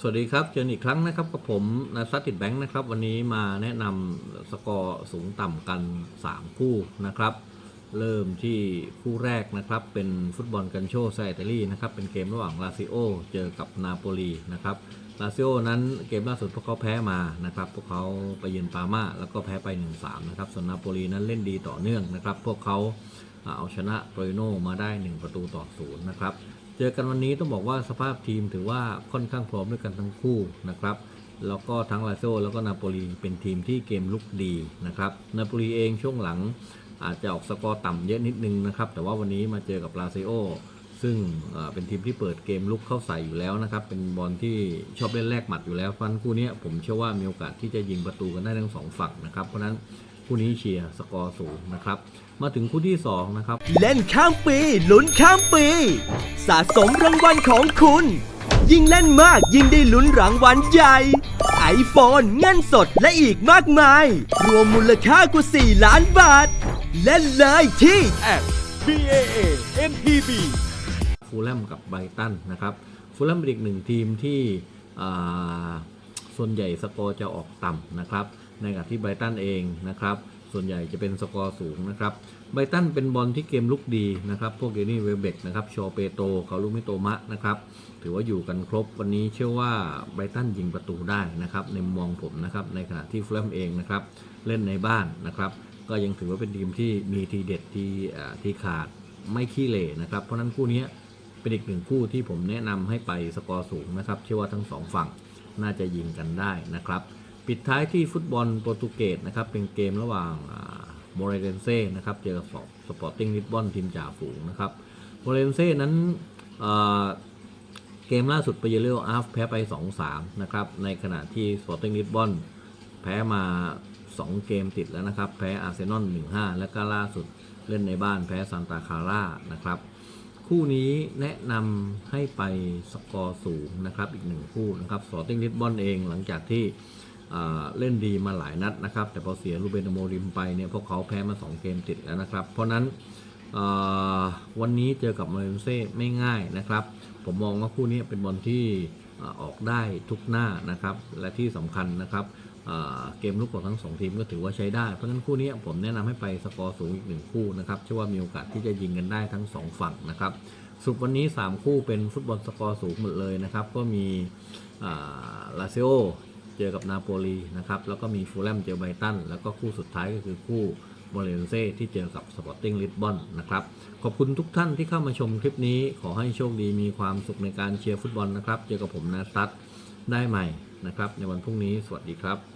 สวัสดีครับเจออีกครั้งนะครับกับผมนาซัตติดแบงค์นะครับ วันนี้มาแนะนำสกอร์สูงต่ำกัน 3 คู่นะครับ เริ่มที่คู่แรกนะครับ เป็นฟุตบอลกันโชไซอิตาลีนะครับ เป็นเกมระหว่างลาซิโอเจอกับนาโปลีนะครับลาซิโอนั้นเกมล่าสุดพวกเขาแพ้มานะครับ พวกเขาไปเยือนปามาแล้วก็แพ้ไป 1-3 นะครับ ส่วนนาโปลีนั้นเล่นดีต่อเนื่องนะครับ พวกเขาเอาชนะโตรโนมาได้ 1 ประตูต่อศูนย์นะครับ เจอกันวันนี้ต้องบอกว่าสภาพทีมถือว่าค่อนข้างพร้อมด้วยกันทั้งคู่นะครับแล้วก็ทั้งลาโซแล้วก็นาโปลีเป็นทีมที่เกมลุกดีนะครับนาโปลีเองช่วงหลังอาจจะออกสกอร์ต่ำเยอะนิดนึงนะครับ แต่ว่าวันนี้มาเจอกับลาซิโอซึ่งเป็นทีมที่เปิดเกมลุกเข้าใส่อยู่แล้วนะครับ เป็นบอลที่ชอบเล่นแลกหมัดอยู่แล้วเพราะฉะนั้นคู่นี้ผมเชื่อว่ามีโอกาสที่จะยิงประตูกันได้ทั้งสองฝั่งนะครับ เพราะฉะนั้น คู่นี้เชียร์สกอร์สูงนะครับ มาถึงคู่ที่สองนะครับ เล่นข้ามปีลุ้นข้ามปี สะสมรางวัลของคุณ ยิ่งเล่นมากยิ่งได้ลุ้นรางวัลใหญ่ไอโฟนเงินสดและอีกมากมาย รวมมูลค่ากว่า 4 ล้านบาท เล่นเลยที่แอป BAA NPB ฟูลแลมกับไบรตันนะครับฟูลแลมเป็นอีกหนึ่งทีมที่อ่าส่วนใหญ่สกอร์จะออกต่ำนะครับ ในขณะที่ไบรตันเองนะครับส่วนใหญ่จะเป็นสกอร์สูงนะครับไบรตันเป็นบอลที่เกมลุกดีนะครับ พวกเดนี่เวเบกนะครับชอเปโตเขาลูมิโตมะนะครับถือว่าอยู่กันครบวันนี้เชื่อว่าไบรตันยิงประตูได้นะครับในมุมมองผมนะครับในขณะที่ฟลแลมเองนะครับเล่นในบ้านนะครับก็ยังถือว่าเป็นทีมที่มีทีเด็ดที่ที่ขาดไม่ขี้เหร่นะครับ เพราะนั้นคู่นี้เป็นอีกหนึ่งคู่ที่ผมแนะนำให้ไปสกอร์สูงนะครับ เชื่อว่าทั้งสองฝั่งน่าจะยิงกันได้นะครับ ปิดท้ายที่ฟุตบอลโปรตุเกสนะครับ เป็นเกมระหว่างโมเรเรนเซ่นะครับเจอกับสปอร์ติ้งลิสบอนทีมจ่าฝูงนะครับโมเรเรนเซ่นั้นเเกมล่าสุดไปเยเรลอาฟแพ้ไป 2-3 นะครับ ในขณะที่สปอร์ติ้งลิสบอนแพ้มา 2 เกมติดแล้วนะครับ แพ้อาร์เซนอล 1-5 และก็ล่าสุดเล่นในบ้านแพ้ซานตาคาร่านะครับ คู่นี้แนะนำให้ไปสกอร์สูงนะครับ อีกหนึ่งคู่นะครับสปอร์ติ้งลิสบอนเองหลังจากที่ เล่นดีมาหลายนัดนะครับ แต่พอเสียลูเบนโมริมไปเนี่ยพวกเขาแพ้มา 2 เกมติดแล้วนะครับ เพราะนั้นวันนี้เจอกับมาเลเซียไม่ง่ายนะครับ ผมมองว่าคู่นี้เป็นบอลที่ออกได้ทุกหน้านะครับ และที่สำคัญนะครับเกมลุกของทั้งสองทีมก็ถือว่าใช้ได้ เพราะฉะนั้นคู่นี้ผมแนะนำให้ไปสกอร์สูงอีกหนึ่งคู่นะครับเชื่อว่ามีโอกาสที่จะยิงกันได้ทั้งสองฝั่งนะครับสรุปวันนี้ 3 คู่เป็นฟุตบอลสกอร์สูงหมดเลยนะครับ ก็มีลาเซโอ เจอกับนาโปลีนะครับ แล้วก็มีฟูลแลมเจอไบตัน แล้วก็คู่สุดท้ายก็คือคู่โมเรนเซ่ที่เจอกับสปอร์ติ้งลิสบอนนะครับ ขอบคุณทุกท่านที่เข้ามาชมคลิปนี้ ขอให้โชคดีมีความสุขในการเชียร์ฟุตบอลนะครับ เจอกับผมนาซัตได้ใหม่นะครับ ในวันพรุ่งนี้ สวัสดีครับ